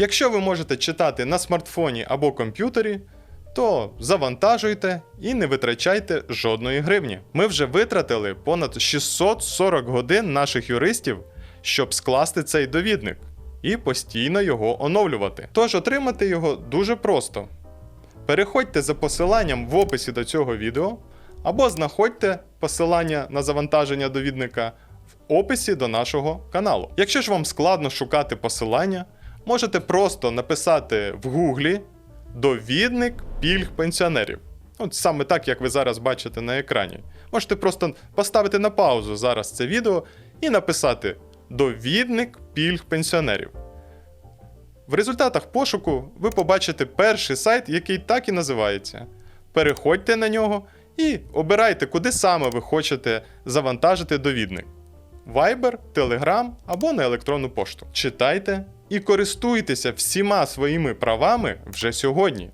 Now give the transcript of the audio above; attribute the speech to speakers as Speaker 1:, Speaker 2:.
Speaker 1: Якщо ви можете читати на смартфоні або комп'ютері, то завантажуйте і не витрачайте жодної гривні. Ми вже витратили понад 640 годин наших юристів, щоб скласти цей довідник і постійно його оновлювати. Тож отримати його дуже просто. Переходьте за посиланням в описі до цього відео, або знаходьте посилання на завантаження довідника в описі до нашого каналу. Якщо ж вам складно шукати посилання, можете просто написати в гуглі довідник пільг пенсіонерів. От саме так, як ви зараз бачите на екрані. Можете просто поставити на паузу зараз це відео і написати довідник пільг пенсіонерів. В результатах пошуку ви побачите перший сайт, який так і називається. Переходьте на нього і обирайте, куди саме ви хочете завантажити довідник: Viber, Telegram або на електронну пошту. Читайте і користуйтеся всіма своїми правами вже сьогодні.